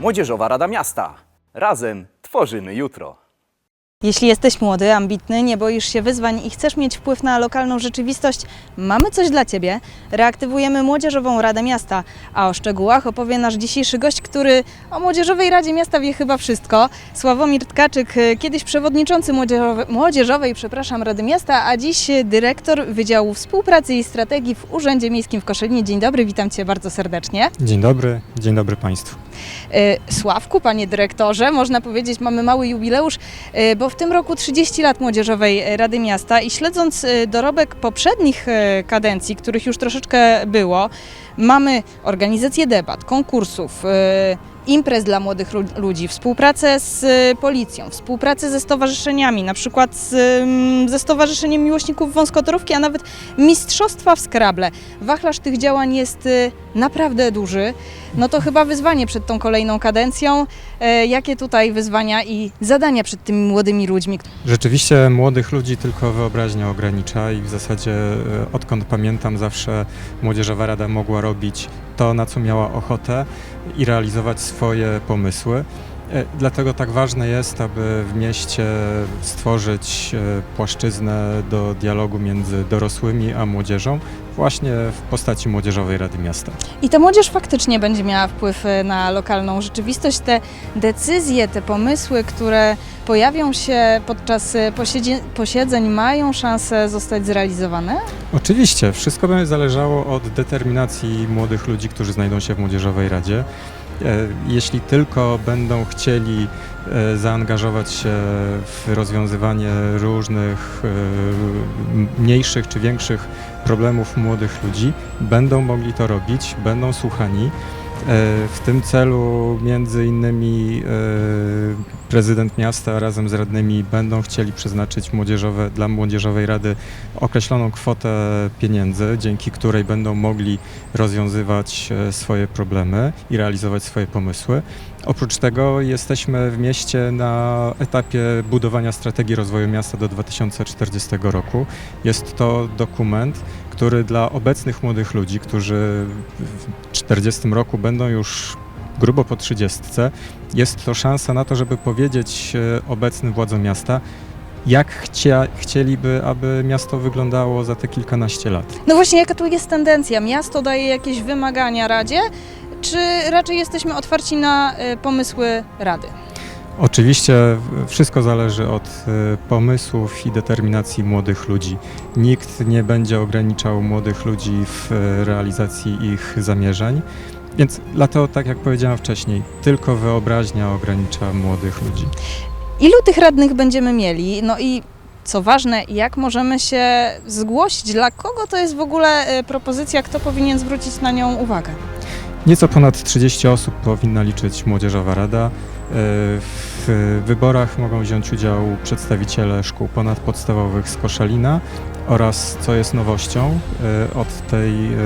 Młodzieżowa Rada Miasta. Razem tworzymy jutro. Jeśli jesteś młody, ambitny, nie boisz się wyzwań i chcesz mieć wpływ na lokalną rzeczywistość, mamy coś dla Ciebie. Reaktywujemy Młodzieżową Radę Miasta, a o szczegółach opowie nasz dzisiejszy gość, który o Młodzieżowej Radzie Miasta wie chyba wszystko. Sławomir Tkaczyk, kiedyś przewodniczący Młodzieżowej, Młodzieżowej przepraszam, Rady Miasta, a dziś dyrektor Wydziału Współpracy i Strategii w Urzędzie Miejskim w Koszynie. Dzień dobry, witam Cię bardzo serdecznie. Dzień dobry, dzień dobry Państwu. Y, Sławku, panie dyrektorze, można powiedzieć, mamy mały jubileusz, y, bo w tym roku 30 lat Młodzieżowej Rady Miasta i śledząc y, dorobek poprzednich y, kadencji, których już troszeczkę było, mamy organizację debat, konkursów, y, imprez dla młodych lu- ludzi, współpracę z policją, współpracę ze stowarzyszeniami, na przykład z, ze Stowarzyszeniem Miłośników Wąskotorówki, a nawet Mistrzostwa w Skrable. Wachlarz tych działań jest naprawdę duży. No to chyba wyzwanie przed tą kolejną kadencją. E, jakie tutaj wyzwania i zadania przed tymi młodymi ludźmi? Rzeczywiście młodych ludzi tylko wyobraźnia ogranicza i w zasadzie e, odkąd pamiętam zawsze Młodzieżowa Rada mogła robić to, na co miała ochotę i realizować swoje pomysły. E, Dlatego tak ważne jest, aby w mieście stworzyć e, płaszczyznę do dialogu między dorosłymi a młodzieżą właśnie w postaci Młodzieżowej Rady Miasta. I ta młodzież faktycznie będzie miała wpływ e, na lokalną rzeczywistość. Te decyzje, te pomysły, które pojawią się podczas posiedzeń, mają szansę zostać zrealizowane? Oczywiście, wszystko będzie zależało od determinacji młodych ludzi, którzy znajdą się w Młodzieżowej Radzie. E, Jeśli tylko będą chcieli e, zaangażować się w rozwiązywanie różnych e, mniejszych czy większych problemów młodych ludzi, będą mogli to robić, będą słuchani. W tym celu między innymi prezydent miasta razem z radnymi będą chcieli przeznaczyć młodzieżowe, dla Młodzieżowej Rady określoną kwotę pieniędzy, dzięki której będą mogli rozwiązywać e, swoje problemy i realizować swoje pomysły. Oprócz tego jesteśmy w mieście na etapie budowania strategii rozwoju miasta do 2040 roku. Jest to dokument, który dla obecnych młodych ludzi, którzy w 40 roku będą już grubo po 30, jest to szansa na to, żeby powiedzieć e, obecnym władzom miasta, jak chcia, chcieliby, aby miasto wyglądało za te kilkanaście lat. No właśnie, jaka tu jest tendencja? Miasto daje jakieś wymagania Radzie, czy raczej jesteśmy otwarci na e, pomysły Rady? Oczywiście wszystko zależy od e, pomysłów i determinacji młodych ludzi. Nikt nie będzie ograniczał młodych ludzi w realizacji ich zamierzeń. Więc dlatego, tak jak powiedziałem wcześniej, tylko wyobraźnia ogranicza młodych ludzi. Ilu tych radnych będziemy mieli? No i co ważne, jak możemy się zgłosić? Dla kogo to jest w ogóle e, propozycja? Kto powinien zwrócić na nią uwagę? Nieco ponad 30 osób powinna liczyć Młodzieżowa Rada. W wyborach mogą wziąć udział przedstawiciele szkół ponadpodstawowych z Koszalina oraz, co jest nowością e, od tej e,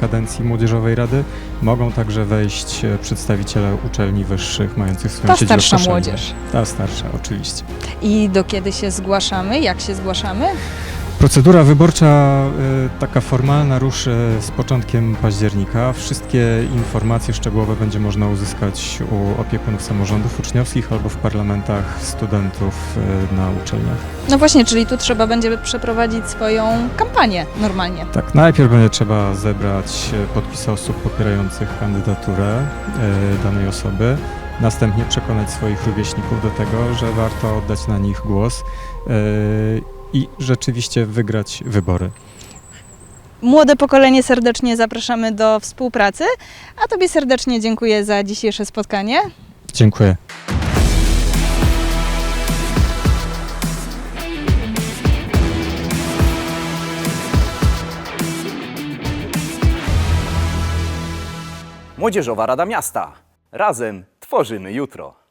kadencji Młodzieżowej Rady, mogą także wejść e, przedstawiciele uczelni wyższych mających swoją Ta siedzibę w starsza Koszalinie. młodzież. Ta starsza, oczywiście. I do kiedy się zgłaszamy? Jak się zgłaszamy? Procedura wyborcza y, taka formalna ruszy z początkiem października. Wszystkie informacje szczegółowe będzie można uzyskać u opiekunów samorządów uczniowskich albo w parlamentach studentów y, na uczelniach. No właśnie, czyli tu trzeba będzie przeprowadzić swoją kampanię normalnie. Tak, najpierw będzie trzeba zebrać y, podpisy osób popierających kandydaturę danej osoby. Następnie przekonać swoich rówieśników do tego, że warto oddać na nich głos i rzeczywiście wygrać wybory. Młode pokolenie serdecznie zapraszamy do współpracy, a Tobie serdecznie dziękuję za dzisiejsze spotkanie. Dziękuję. Młodzieżowa Rada Miasta. Razem tworzymy jutro.